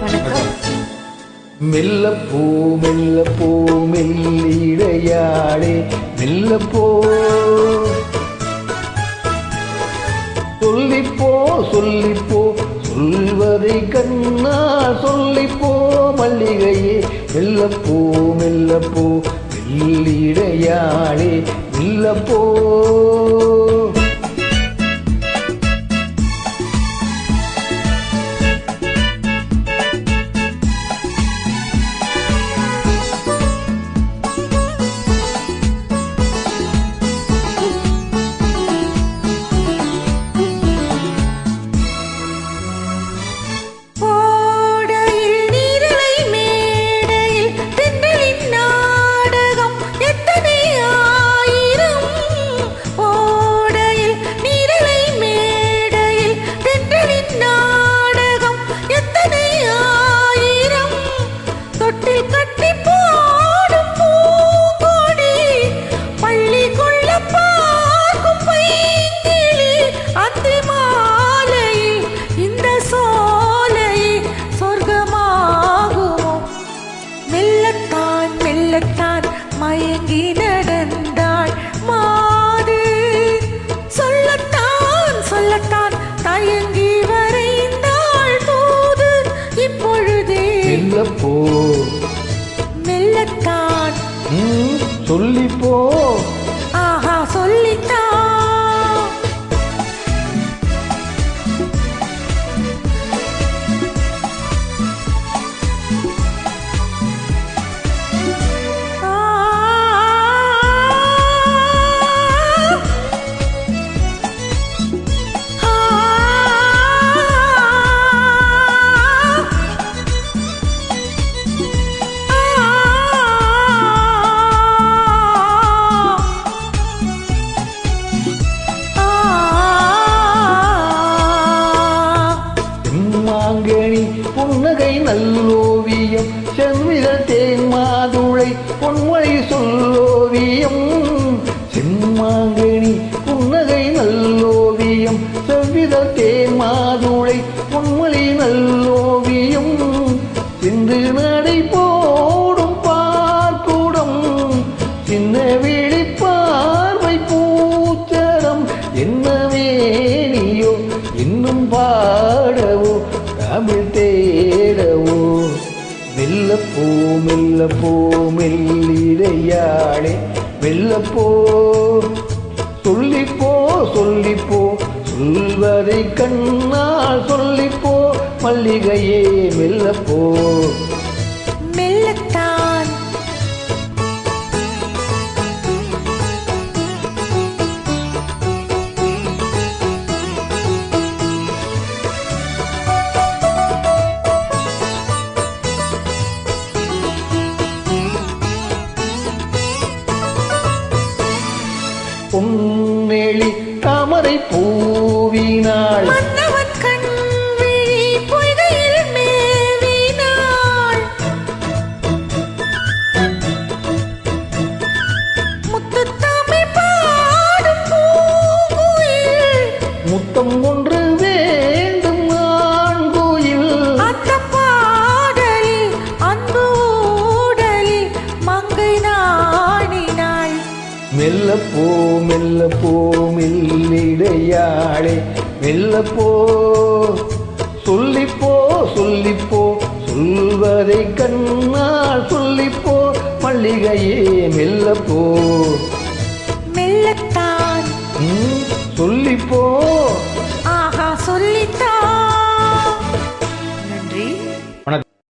வணக்கம். மெல்ல போ மெல்ல போ மெல்லிடையாடே மெல்ல போ சொல்லிப்போ சொல்லிப்போ சொல்வதை கண்ணா சொல்லிப்போ மல்லிகையே. மெல்ல போ மெல்ல போ மயங்கி நடந்தாள் மாது. சொல்லத்தான் சொல்லத்தான் தயங்கி வரைந்தாள் தூது இப்பொழுதே போ மெல்லத்தான். சொல்லிப்போ. ஆஹா சொல்லித்தான். நல்லோவியம் செவ்விதழ் தேன் மாதுளை பொன்மொழி சொல்லோவியம். செம்மாங்கனி புன்னகை நல்லோவியம் செவ்விதழ் தேன் மாதுளை பொன்மொழி நல்லோவியம். சிந்து நடை போடும் பார்க்கூடம் சின்ன விழி பார்வை பூச்சரம் என்ன வேணியோ இன்னும் பார் மெல்ல போ மெல்ல போ மெல்லிடையாளே. மெல்ல போ. சொல்லிப்போ சொல்லிப்போ சொல்வதை கண்ணால் சொல்லிப்போ மல்லிகையே மெல்ல பொன்வேளி தாமரை பூவினாள் மெல்ல போ மெல்ல போ மெல்லிடையாளே. மெல்ல போ சொல்லிப்போ சொல்லிப்போ சொல்வதை கண்ணால் சொல்லிப்போ. மல்லிகையே மெல்ல போ மெல்லத்தான் சொல்லிப்போ